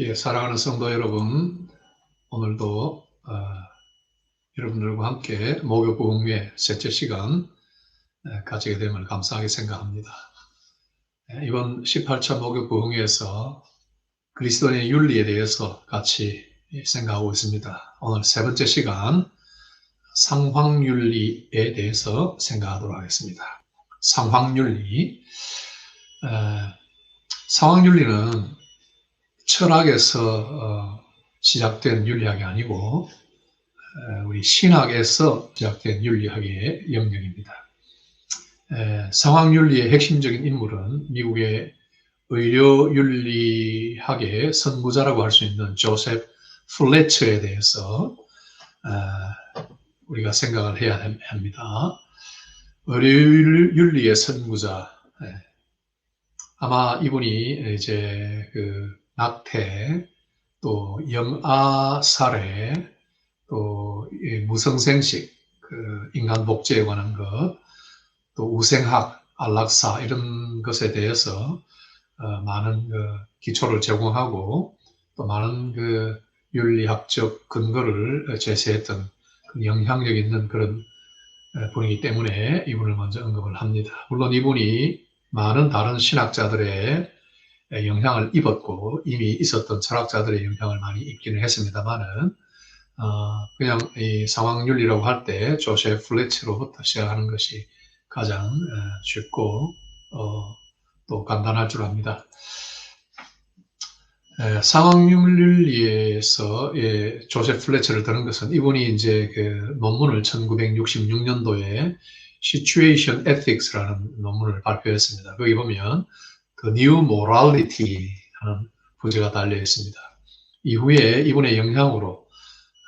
예, 사랑하는 성도 여러분, 오늘도 어, 여러분들과 함께 목요 부흥회 셋째 시간 에, 가지게 됨을 감사하게 생각합니다. 에, 이번 18차 목요 부흥회에서 그리스도인의 윤리에 대해서 같이 생각하고 있습니다. 오늘 세 번째 시간 상황윤리에 대해서 생각하도록 하겠습니다. 상황윤리 에, 상황윤리는 철학에서 어, 시작된 윤리학이 아니고 우리 신학에서 시작된 윤리학의 영역입니다. 상황윤리의 핵심적인 인물은 미국의 의료윤리학의 선구자라고 할 수 있는 조셉 플래처에 대해서 우리가 생각을 해야 합니다. 의료윤리의 선구자 아마 이분이 이제 그 낙태, 또 영아 살해, 또 무성생식, 그 인간 복제에 관한 것, 또 우생학, 안락사 이런 것에 대해서 어, 많은 그 기초를 제공하고 또 많은 그 윤리학적 근거를 제시했던 그 영향력 있는 그런 분이기 때문에 이분을 먼저 언급을 합니다. 물론 이분이 많은 다른 신학자들의 영향을 입었고 이미 있었던 철학자들의 영향을 많이 입기는 했습니다만은 어, 그냥 이 상황윤리라고 할 때 조세 플래치로부터 시작하는 것이 가장 어, 쉽고 어, 또 간단할 줄 압니다. 에, 상황윤리에서 예, 조세 플래처를 드는 것은 이분이 이제 그 논문을 1966년도에 Situation Ethics라는 논문을 발표했습니다. 거기 보면 그 New Morality 하는 부제가 달려 있습니다. 이후에 이분의 영향으로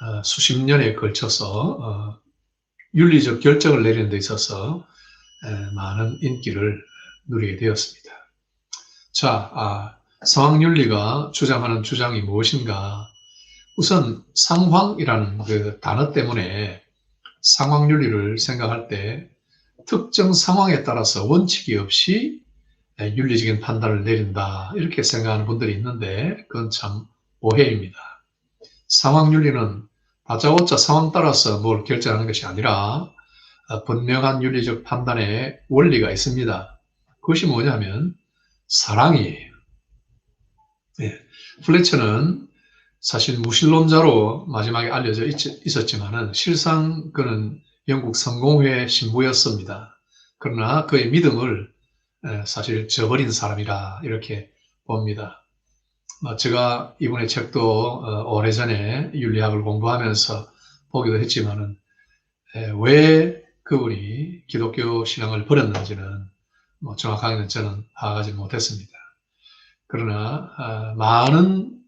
어, 수십 년에 걸쳐서 어, 윤리적 결정을 내리는 데 있어서 에, 많은 인기를 누리게 되었습니다. 자, 아, 상황윤리가 주장하는 주장이 무엇인가? 우선 상황이라는 그 단어 때문에 상황윤리를 생각할 때 특정 상황에 따라서 원칙이 없이 네, 윤리적인 판단을 내린다 이렇게 생각하는 분들이 있는데 그건 참 오해입니다. 상황윤리는 다짜고짜 상황 따라서 뭘 결정하는 것이 아니라 어, 분명한 윤리적 판단의 원리가 있습니다. 그것이 뭐냐면 사랑이에요. 네. 플래처는 사실 무신론자로 마지막에 알려져 있, 었지만은 실상 그는 영국 성공회 신부였습니다. 그러나 그의 믿음을 사실 저버린 사람이라 이렇게 봅니다. 뭐 제가 이분의 책도 어, 오래전에 윤리학을 공부하면서 보기도 했지만은 왜 그분이 기독교 신앙을 버렸는지는 뭐 정확하게는 저는 파악하지 못했습니다. 그러나 아, 많은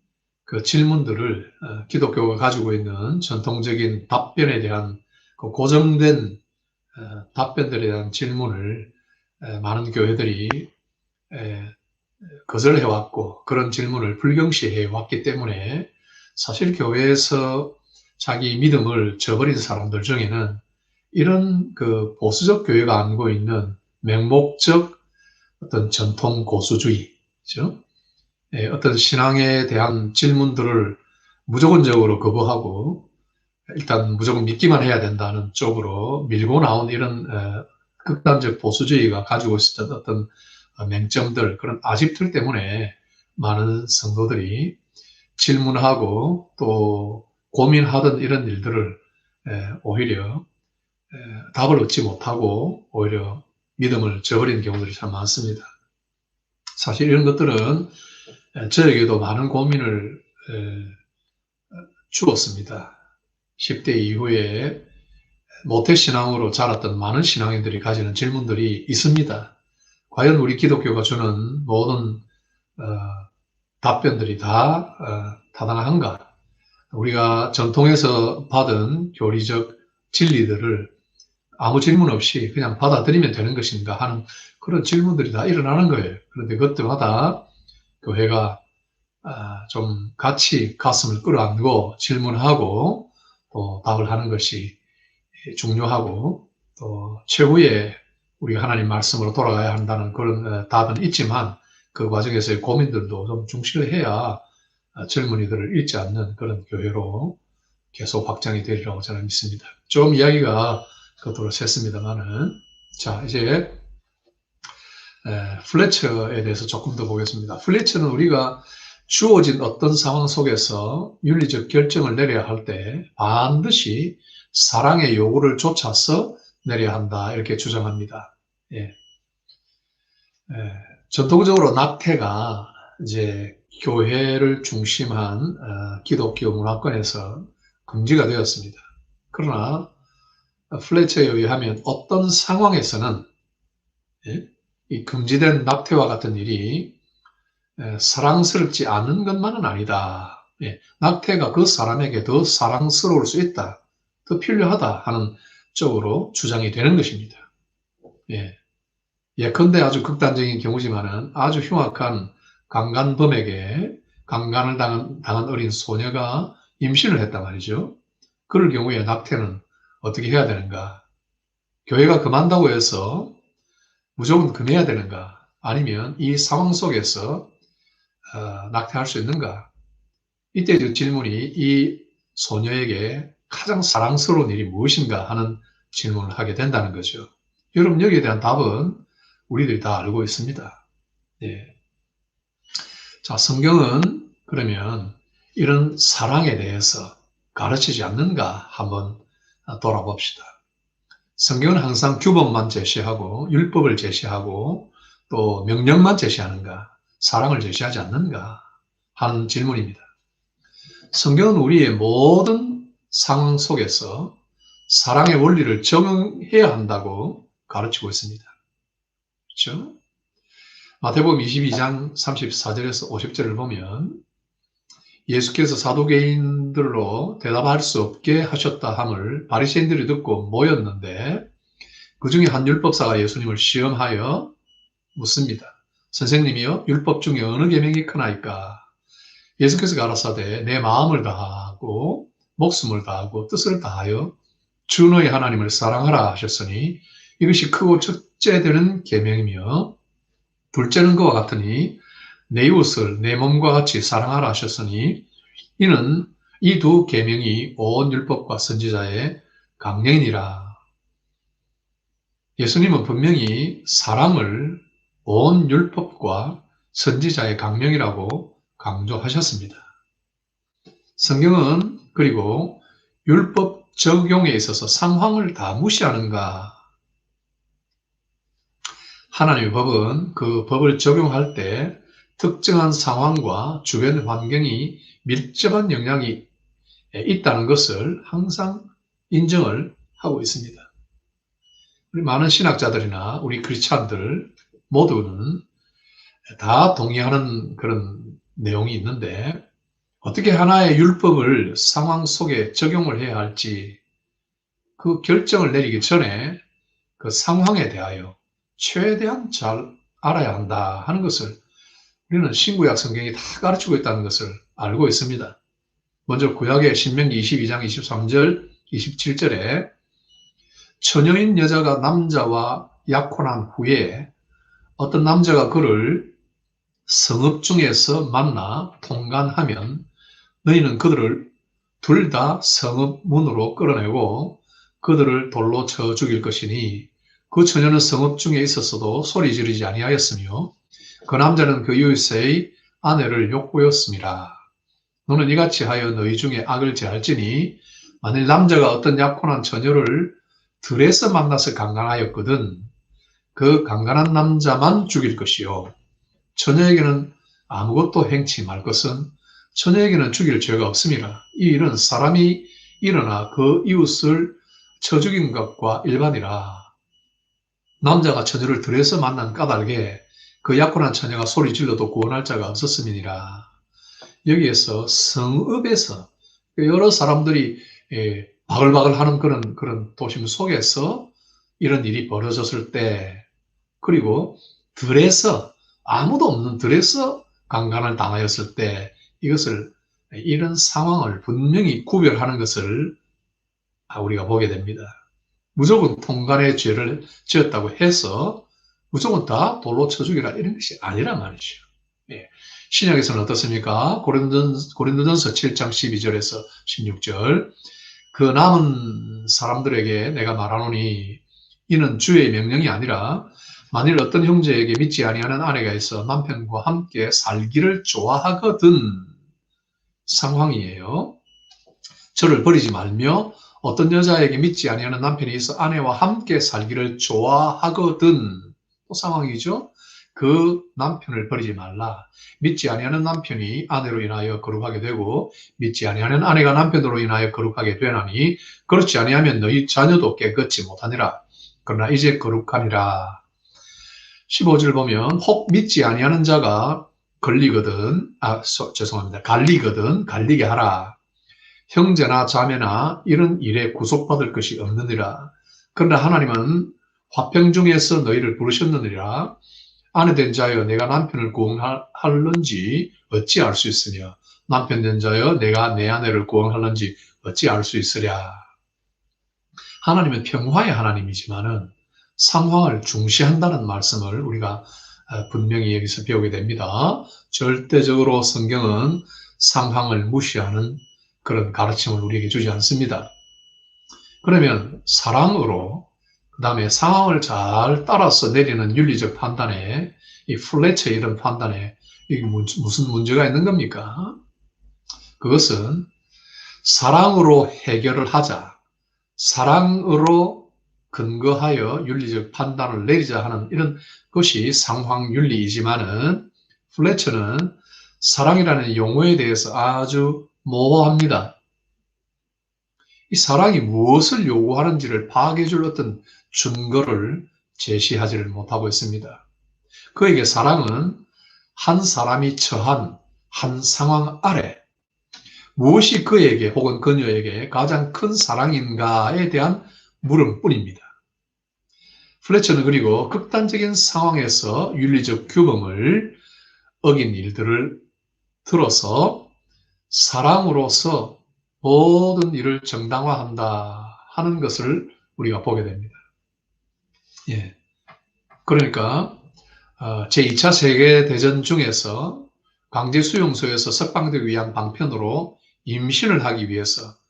그 질문들을 어, 기독교가 가지고 있는 전통적인 답변에 대한 그 고정된 어, 답변들에 대한 질문을 많은 교회들이 거절 해왔고 그런 질문을 불경시 해왔기 때문에 사실 교회에서 자기 믿음을 저버린 사람들 중에는 이런 그 보수적 교회가 안고 있는 맹목적 어떤 전통 고수주의, 그죠? 어떤 신앙에 대한 질문들을 무조건적으로 거부하고 일단 무조건 믿기만 해야 된다는 쪽으로 밀고 나온 이런 극단적 보수주의가 가지고 있었던 어떤 맹점들, 그런 아집들 때문에 많은 성도들이 질문하고 또 고민하던 이런 일들을 오히려 답을 얻지 못하고 오히려 믿음을 저버리는 경우들이 참 많습니다. 사실 이런 것들은 저에게도 많은 고민을 주었습니다. 10대 이후에 모태신앙으로 자랐던 많은 신앙인들이 가지는 질문들이 있습니다. 과연 우리 기독교가 주는 모든 어, 답변들이 다 어, 타당한가? 우리가 전통에서 받은 교리적 진리들을 아무 질문 없이 그냥 받아들이면 되는 것인가 하는 그런 질문들이 다 일어나는 거예요. 그런데 그것들마다 교회가 아, 좀 같이 가슴을 끌어안고 질문하고 또 답을 하는 것이 중요하고 또 최후의 우리가 하나님 말씀으로 돌아가야 한다는 그런 어, 답은 있지만 그 과정에서의 고민들도 좀 중시를 해야 아, 젊은이들을 잃지 않는 그런 교회로 계속 확장이 되리라고 저는 믿습니다. 좀 이야기가 그토록 샜습니다만은 자 이제 에, 플래처에 대해서 조금 더 보겠습니다. 플래처는 우리가 주어진 어떤 상황 속에서 윤리적 결정을 내려야 할 때 반드시 사랑의 요구를 좇아서 내려야 한다 이렇게 주장합니다. 예. 예, 전통적으로 낙태가 이제 교회를 중심한 어, 기독교 문화권에서 금지가 되었습니다. 그러나 플래처에 의하면 어떤 상황에서는 예? 이 금지된 낙태와 같은 일이 사랑스럽지 않은 것만은 아니다. 예, 낙태가 그 사람에게 더 사랑스러울 수 있다. 더 필요하다 하는 쪽으로 주장이 되는 것입니다. 예. 예컨대 아주 극단적인 경우지만은 아주 흉악한 강간범에게 강간을 당한, 당한 어린 소녀가 임신을 했단 말이죠. 그럴 경우에 낙태는 어떻게 해야 되는가? 교회가 금한다고 해서 무조건 금해야 되는가? 아니면 이 상황 속에서 어, 낙태할 수 있는가? 이때 그 질문이 이 소녀에게 가장 사랑스러운 일이 무엇인가 하는 질문을 하게 된다는 거죠. 여러분 여기에 대한 답은 우리들이 다 알고 있습니다. 예. 자, 성경은 그러면 이런 사랑에 대해서 가르치지 않는가 한번 돌아봅시다. 성경은 항상 규범만 제시하고 율법을 제시하고 또 명령만 제시하는가 사랑을 제시하지 않는가 하는 질문입니다. 성경은 우리의 모든 상황 속에서 사랑의 원리를 적용해야 한다고 가르치고 있습니다. 그렇죠? 마태복음 22장 34절에서 50절을 보면 예수께서 사도개인들로 대답할 수 없게 하셨다 함을 바리새인들이 듣고 모였는데 그 중에 한 율법사가 예수님을 시험하여 묻습니다. 선생님이요 율법 중에 어느 계명이 크나이까? 예수께서 가라사대 내 마음을 다하고 목숨을 다하고 뜻을 다하여 주 너의 하나님을 사랑하라 하셨으니 이것이 크고 첫째 되는 계명이며 둘째는 그와 같으니 내 이웃을 내 몸과 같이 사랑하라 하셨으니 이는 이 두 계명이 온 율법과 선지자의 강령이니라. 예수님은 분명히 사랑을 온 율법과 선지자의 강령이라고 강조하셨습니다. 성경은 그리고 율법 적용에 있어서 상황을 다 무시하는가? 하나님의 법은 그 법을 적용할 때 특정한 상황과 주변 환경이 밀접한 영향이 있다는 것을 항상 인정을 하고 있습니다. 우리 많은 신학자들이나 우리 크리스찬들 모두는 다 동의하는 그런 내용이 있는데 어떻게 하나의 율법을 상황 속에 적용을 해야 할지 그 결정을 내리기 전에 그 상황에 대하여 최대한 잘 알아야 한다 하는 것을 우리는 신구약 성경이 다 가르치고 있다는 것을 알고 있습니다. 먼저 구약의 신명기 22장 23절 27절에 처녀인 여자가 남자와 약혼한 후에 어떤 남자가 그를 성읍 중에서 만나 통간하면 너희는 그들을 둘 다 성읍 문으로 끌어내고 그들을 돌로 쳐 죽일 것이니 그 처녀는 성읍 중에 있었어도 소리 지르지 아니하였으며 그 남자는 그 이웃의 아내를 욕보였습니다. 너는 이같이 하여 너희 중에 악을 제할지니 만일 남자가 어떤 약혼한 처녀를 들에서 만나서 강간하였거든 그 강간한 남자만 죽일 것이요 처녀에게는 아무것도 행치 말 것은 처녀에게는 죽일 죄가 없습니다. 이 일은 사람이 일어나 그 이웃을 쳐 죽인 것과 일반이라 남자가 처녀를 들에서 만난 까닭에 그 약혼한 처녀가 소리 질러도 구원할 자가 없었음이니라. 여기에서 성읍에서 여러 사람들이 예, 바글바글 하는 그런, 그런 도심 속에서 이런 일이 벌어졌을 때, 그리고 들에서, 아무도 없는 들에서 강간을 당하였을 때, 이것을, 이런 상황을 분명히 구별하는 것을 우리가 보게 됩니다. 무조건 통간의 죄를 지었다고 해서 무조건 다 돌로 쳐 죽이라 이런 것이 아니란 말이죠. 예. 신약에서는 어떻습니까? 고린도, 고린도전서 7장 12절에서 16절. 그 남은 사람들에게 내가 말하노니 이는 주의 명령이 아니라 만일 어떤 형제에게 믿지 아니하는 아내가 있어 남편과 함께 살기를 좋아하거든 상황이에요. 저를 버리지 말며 어떤 여자에게 믿지 아니하는 남편이 있어 아내와 함께 살기를 좋아하거든 또 상황이죠. 그 남편을 버리지 말라. 믿지 아니하는 남편이 아내로 인하여 거룩하게 되고 믿지 아니하는 아내가 남편으로 인하여 거룩하게 되나니 그렇지 아니하면 너희 자녀도 깨끗이 못하니라. 그러나 이제 거룩하니라. 15절 보면 혹 믿지 아니하는 자가 걸리거든 아 소, 죄송합니다. 갈리거든 갈리게 하라. 형제나 자매나 이런 일에 구속받을 것이 없느니라. 그러나 하나님은 화평 중에서 너희를 부르셨느니라. 아내 된 자여 내가 남편을 구원할는지 어찌 알 수 있으냐 남편 된 자여 내가 내 아내를 구원할는지 어찌 알 수 있으랴 하나님은 평화의 하나님이지만은 상황을 중시한다는 말씀을 우리가 어, 분명히 여기서 배우게 됩니다. 절대적으로 성경은 상황을 무시하는 그런 가르침을 우리에게 주지 않습니다. 그러면 사랑으로 그 다음에 상황을 잘 따라서 내리는 윤리적 판단에 이 플래처 이런 판단에 이게 무슨 문제가 있는 겁니까? 그것은 사랑으로 해결을 하자. 사랑으로 근거하여 윤리적 판단을 내리자 하는 이런 것이 상황윤리이지만은 플래처는 사랑이라는 용어에 대해서 아주 모호합니다. 이 사랑이 무엇을 요구하는지를 파악해 줄 어떤 증거를 제시하지를 못하고 있습니다. 그에게 사랑은 한 사람이 처한 한 상황 아래 무엇이 그에게 혹은 그녀에게 가장 큰 사랑인가에 대한 물음뿐입니다. 플래처는 그리고 극단적인 상황에서 윤리적 규범을 어긴 일들을 들어서 사랑으로서 모든 일을 정당화한다 하는 것을 우리가 보게 됩니다. 예. 그러니까 어, 제2차 세계대전 중에서 강제 수용소에서 석방되기 위한 방편으로 임신을 하기 위해서 어,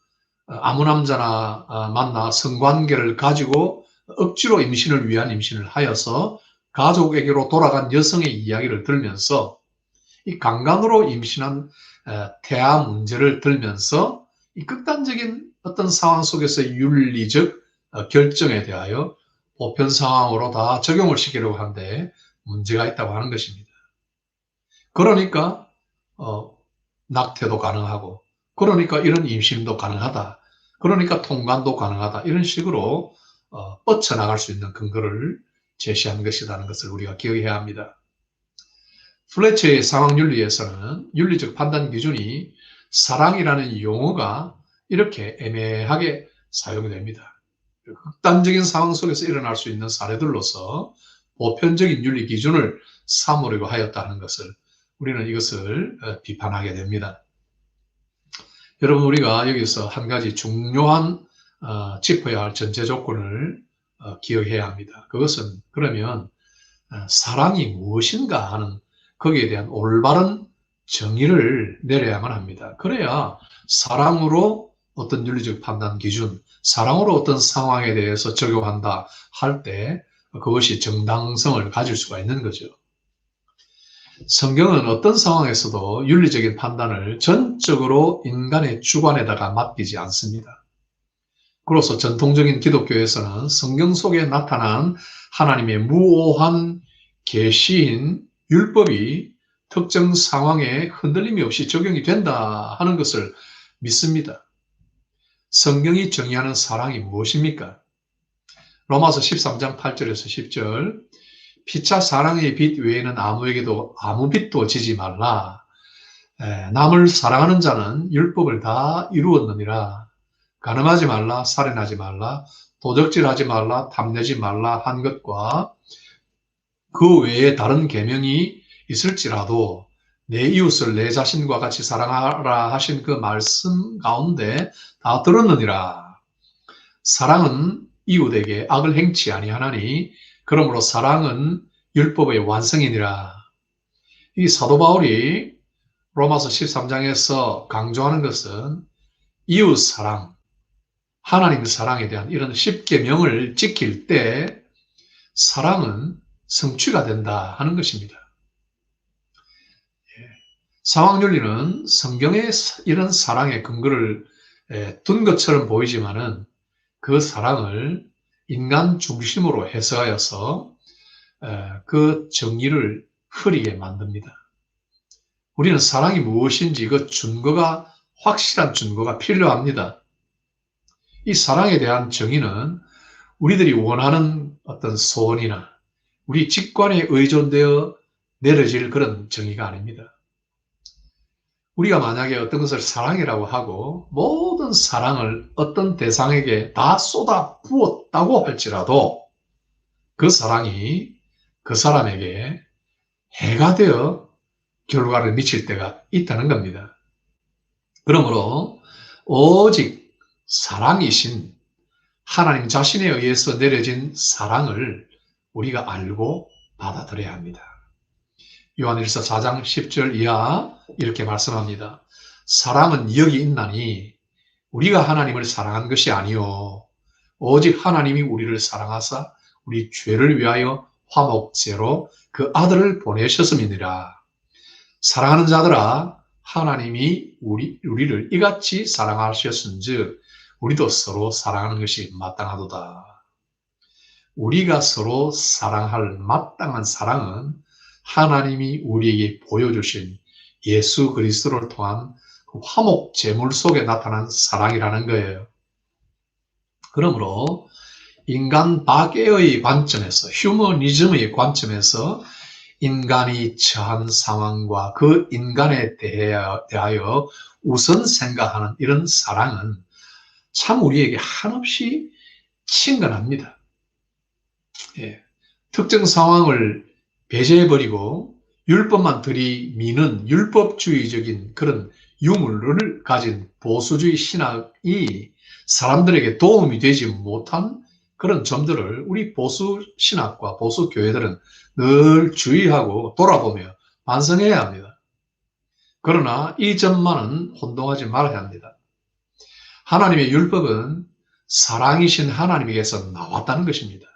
아무 남자나 어, 만나 성관계를 가지고 억지로 임신을 위한 임신을 하여서 가족에게로 돌아간 여성의 이야기를 들면서 이 강간으로 임신한 태아 문제를 들면서 이 극단적인 어떤 상황 속에서 윤리적 결정에 대하여 보편 상황으로 다 적용을 시키려고 하는데 문제가 있다고 하는 것입니다. 그러니까 어, 낙태도 가능하고 그러니까 이런 임신도 가능하다. 그러니까 통관도 가능하다. 이런 식으로 어, 뻗쳐나갈 수 있는 근거를 제시한 것이라는 것을 우리가 기억해야 합니다. 플래처의 상황윤리에서는 윤리적 판단 기준이 사랑이라는 용어가 이렇게 애매하게 사용됩니다. 극단적인 상황 속에서 일어날 수 있는 사례들로서 보편적인 윤리 기준을 삼으려고 하였다는 것을 우리는 이것을 어, 비판하게 됩니다. 여러분 우리가 여기서 한 가지 중요한 어, 짚어야 할 전제 조건을 어, 기억해야 합니다. 그것은 그러면 사랑이 무엇인가 하는 거기에 대한 올바른 정의를 내려야만 합니다. 그래야 사랑으로 어떤 윤리적 판단 기준, 사랑으로 어떤 상황에 대해서 적용한다 할 때 그것이 정당성을 가질 수가 있는 거죠. 성경은 어떤 상황에서도 윤리적인 판단을 전적으로 인간의 주관에다가 맡기지 않습니다. 그로서 전통적인 기독교에서는 성경 속에 나타난 하나님의 무오한 계시인 율법이 특정 상황에 흔들림이 없이 적용이 된다 하는 것을 믿습니다. 성경이 정의하는 사랑이 무엇입니까? 로마서 13장 8절에서 10절 피차 사랑의 빛 외에는 아무에게도 아무 빛도 지지 말라. 남을 사랑하는 자는 율법을 다 이루었느니라. 가늠하지 말라, 살인하지 말라, 도적질하지 말라, 탐내지 말라 한 것과 그 외에 다른 계명이 있을지라도 내 이웃을 내 자신과 같이 사랑하라 하신 그 말씀 가운데 다 들었느니라. 사랑은 이웃에게 악을 행치 아니하나니 그러므로 사랑은 율법의 완성이니라. 이 사도 바울이 로마서 13장에서 강조하는 것은 이웃 사랑, 하나님 사랑에 대한 이런 10계명을 지킬 때 사랑은 성취가 된다 하는 것입니다. 예. 상황윤리는 성경에 이런 사랑의 근거를 둔 것처럼 보이지만은 그 사랑을 인간 중심으로 해석하여서 그 정의를 흐리게 만듭니다. 우리는 사랑이 무엇인지 그 증거가 확실한 증거가 필요합니다. 이 사랑에 대한 정의는 우리들이 원하는 어떤 소원이나 우리 직관에 의존되어 내려질 그런 정의가 아닙니다. 우리가 만약에 어떤 것을 사랑이라고 하고 모든 사랑을 어떤 대상에게 다 쏟아 부었다고 할지라도 그 사랑이 그 사람에게 해가 되어 결과를 미칠 때가 있다는 겁니다. 그러므로 오직 사랑이신 하나님 자신에 의해서 내려진 사랑을 우리가 알고 받아들여야 합니다. 요한일서 4장 10절 이하 이렇게 말씀합니다. 사랑은 여기 있나니 우리가 하나님을 사랑한 것이 아니요 오직 하나님이 우리를 사랑하사 우리 죄를 위하여 화목제로 그 아들을 보내셨음이니라. 사랑하는 자들아 하나님이 우리, 우리를 이같이 사랑하셨은즉 우리도 서로 사랑하는 것이 마땅하도다. 우리가 서로 사랑할 마땅한 사랑은 하나님이 우리에게 보여주신 예수 그리스도를 통한 그 화목 제물 속에 나타난 사랑이라는 거예요. 그러므로 인간 박애의 관점에서 휴머니즘의 관점에서 인간이 처한 상황과 그 인간에 대하여 우선 생각하는 이런 사랑은 참 우리에게 한없이 친근합니다. 예. 특정 상황을 배제해버리고 율법만 들이미는 율법주의적인 그런 유물을 가진 보수주의 신학이 사람들에게 도움이 되지 못한 그런 점들을 우리 보수 신학과 보수 교회들은 늘 주의하고 돌아보며 반성해야 합니다. 그러나 이 점만은 혼동하지 말아야 합니다. 하나님의 율법은 사랑이신 하나님에게서 나왔다는 것입니다.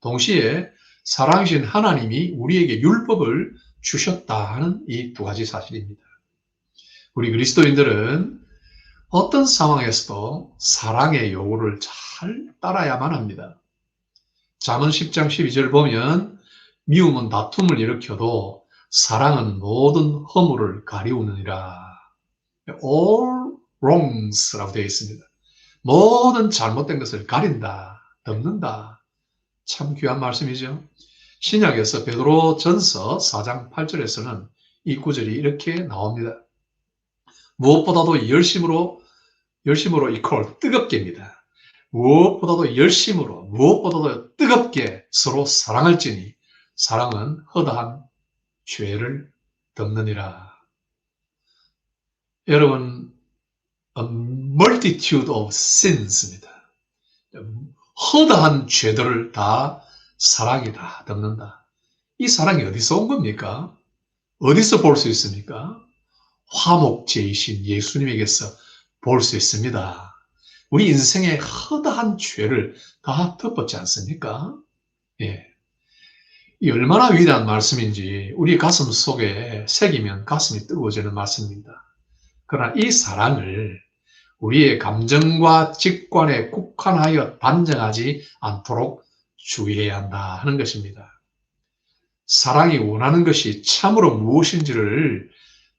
동시에 사랑이신 하나님이 우리에게 율법을 주셨다 하는 이 두 가지 사실입니다. 우리 그리스도인들은 어떤 상황에서도 사랑의 요구를 잘 따라야만 합니다. 잠언 10장 12절 보면 미움은 다툼을 일으켜도 사랑은 모든 허물을 가리우느니라. All wrongs라고 되어 있습니다. 모든 잘못된 것을 가린다, 덮는다. 참 귀한 말씀이죠. 신약에서 베드로 전서 4장 8절에서는 이 구절이 이렇게 나옵니다. 무엇보다도 열심으로, 열심으로 이퀄 뜨겁게입니다. 무엇보다도 열심으로, 무엇보다도 뜨겁게 서로 사랑할지니 사랑은 허다한 죄를 덮느니라. 여러분, a multitude of sins입니다. 허다한 죄들을 다 사랑이 다 덮는다. 이 사랑이 어디서 온 겁니까? 어디서 볼 수 있습니까? 화목제이신 예수님에게서 볼 수 있습니다. 우리 인생의 허다한 죄를 다 덮었지 않습니까? 예. 이 얼마나 위대한 말씀인지 우리 가슴 속에 새기면 가슴이 뜨거워지는 말씀입니다. 그러나 이 사랑을 우리의 감정과 직관에 국한하여 단정하지 않도록 주의해야 한다 하는 것입니다. 사랑이 원하는 것이 참으로 무엇인지를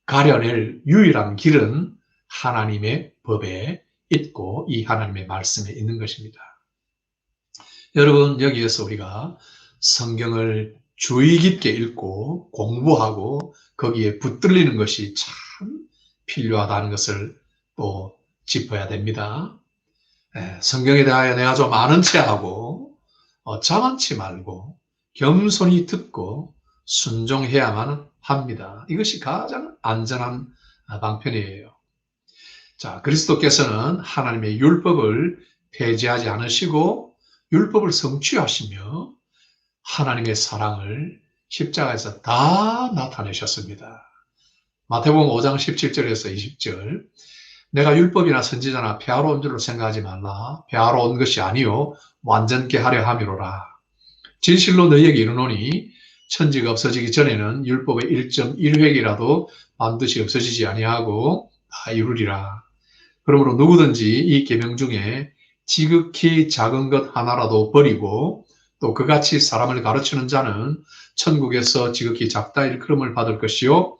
가려낼 유일한 길은 하나님의 법에 있고 이 하나님의 말씀에 있는 것입니다. 여러분 여기에서 우리가 성경을 주의 깊게 읽고 공부하고 거기에 붙들리는 것이 참 필요하다는 것을 또 짚어야 됩니다. 예, 성경에 대하여 내가 좀 아는 체 하고 어, 자만치 말고 겸손히 듣고 순종해야만 합니다. 이것이 가장 안전한 방편이에요. 자, 그리스도께서는 하나님의 율법을 폐지하지 않으시고 율법을 성취하시며 하나님의 사랑을 십자가에서 다 나타내셨습니다. 마태복음 5장 17절에서 20절 내가 율법이나 선지자나 폐하러 온 줄로 생각하지 말라. 폐하러 온 것이 아니요 완전케 하려 함이로라. 진실로 너희에게 이르노니 천지가 없어지기 전에는 율법의 1.1획이라도 반드시 없어지지 아니하고 다 이루리라. 그러므로 누구든지 이 계명 중에 지극히 작은 것 하나라도 버리고 또 그같이 사람을 가르치는 자는 천국에서 지극히 작다 일컬음을 받을 것이요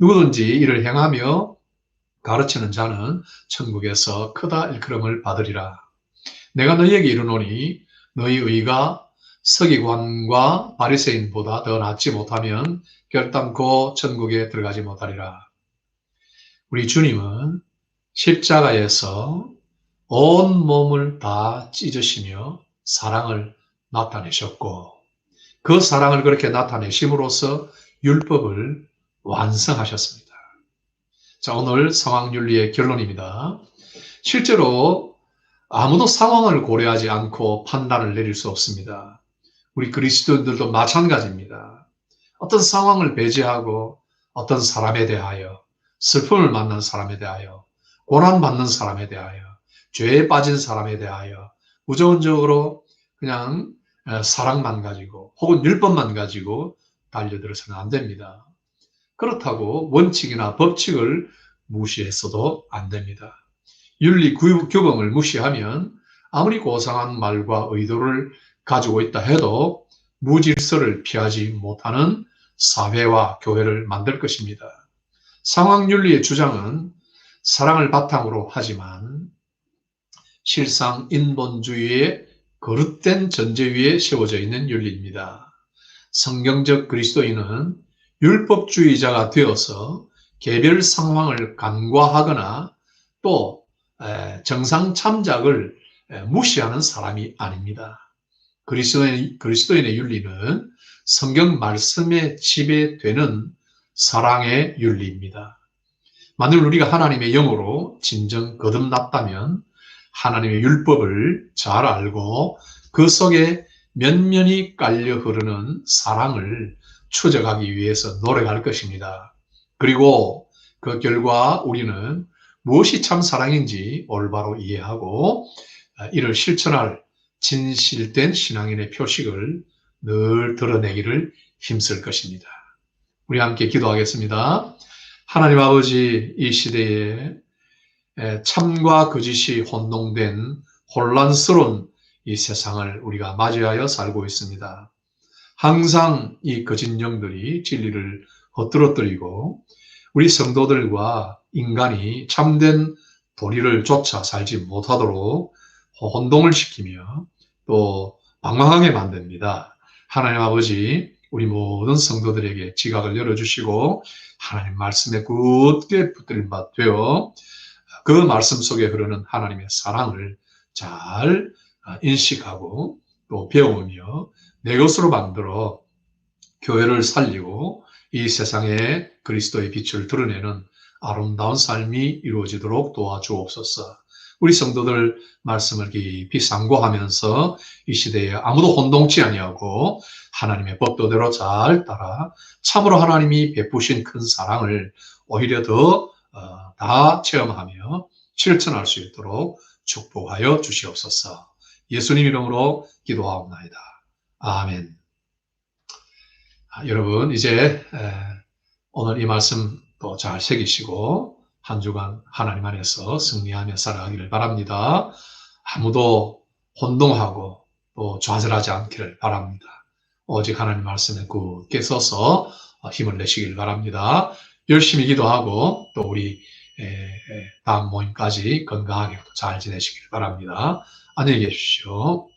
누구든지 이를 행하며 가르치는 자는 천국에서 크다 일컬음을 받으리라. 내가 너희에게 이르노니 너희 의가 서기관과 바리새인보다 더 낫지 못하면 결단코 천국에 들어가지 못하리라. 우리 주님은 십자가에서 온 몸을 다 찢으시며 사랑을 나타내셨고 그 사랑을 그렇게 나타내심으로써 율법을 완성하셨습니다. 자, 오늘 상황윤리의 결론입니다. 실제로 아무도 상황을 고려하지 않고 판단을 내릴 수 없습니다. 우리 그리스도인들도 마찬가지입니다. 어떤 상황을 배제하고 어떤 사람에 대하여 슬픔을 만난 사람에 대하여 고난받는 사람에 대하여 죄에 빠진 사람에 대하여 무조건적으로 그냥 어, 사랑만 가지고 혹은 율법만 가지고 달려들어서는 안 됩니다. 그렇다고 원칙이나 법칙을 무시했어도 안 됩니다. 윤리 규범을 무시하면 아무리 고상한 말과 의도를 가지고 있다 해도 무질서를 피하지 못하는 사회와 교회를 만들 것입니다. 상황윤리의 주장은 사랑을 바탕으로 하지만 실상 인본주의의 거릇된 전제 위에 세워져 있는 윤리입니다. 성경적 그리스도인은 율법주의자가 되어서 개별 상황을 간과하거나 또 정상 참작을 무시하는 사람이 아닙니다. 그리스도인, 그리스도인의 윤리는 성경 말씀에 지배되는 사랑의 윤리입니다. 만일 우리가 하나님의 영으로 진정 거듭났다면 하나님의 율법을 잘 알고 그 속에 면면이 깔려 흐르는 사랑을 추적하기 위해서 노력할 것입니다. 그리고 그 결과 우리는 무엇이 참 사랑인지 올바로 이해하고 이를 실천할 진실된 신앙인의 표식을 늘 드러내기를 힘쓸 것입니다. 우리 함께 기도하겠습니다. 하나님 아버지 이 시대에 참과 거짓이 혼동된 혼란스러운 이 세상을 우리가 맞이하여 살고 있습니다. 항상 이 거짓 영들이 진리를 헛들어뜨리고 우리 성도들과 인간이 참된 도리를 쫓아 살지 못하도록 혼동을 시키며 또 방황하게 만듭니다. 하나님 아버지 우리 모든 성도들에게 지각을 열어주시고 하나님 말씀에 굳게 붙들린 바 되어 그 말씀 속에 흐르는 하나님의 사랑을 잘 인식하고 또 배우며 내 것으로 만들어 교회를 살리고 이 세상에 그리스도의 빛을 드러내는 아름다운 삶이 이루어지도록 도와주옵소서. 우리 성도들 말씀을 깊이 상고하면서 이 시대에 아무도 혼동치 아니하고 하나님의 법도대로 잘 따라 참으로 하나님이 베푸신 큰 사랑을 오히려 더다 어, 체험하며 실천할 수 있도록 축복하여 주시옵소서. 예수님 이름으로 기도하옵나이다. 아멘. 아, 여러분 이제 에, 오늘 이 말씀 또 잘 새기시고 한 주간 하나님 안에서 승리하며 살아가기를 바랍니다. 아무도 혼동하고 또 좌절하지 않기를 바랍니다. 오직 하나님 말씀에 굳게 서서 힘을 내시길 바랍니다. 열심히 기도하고 또 우리 다음 모임까지 건강하게 잘 지내시길 바랍니다. 안녕히 계십시오.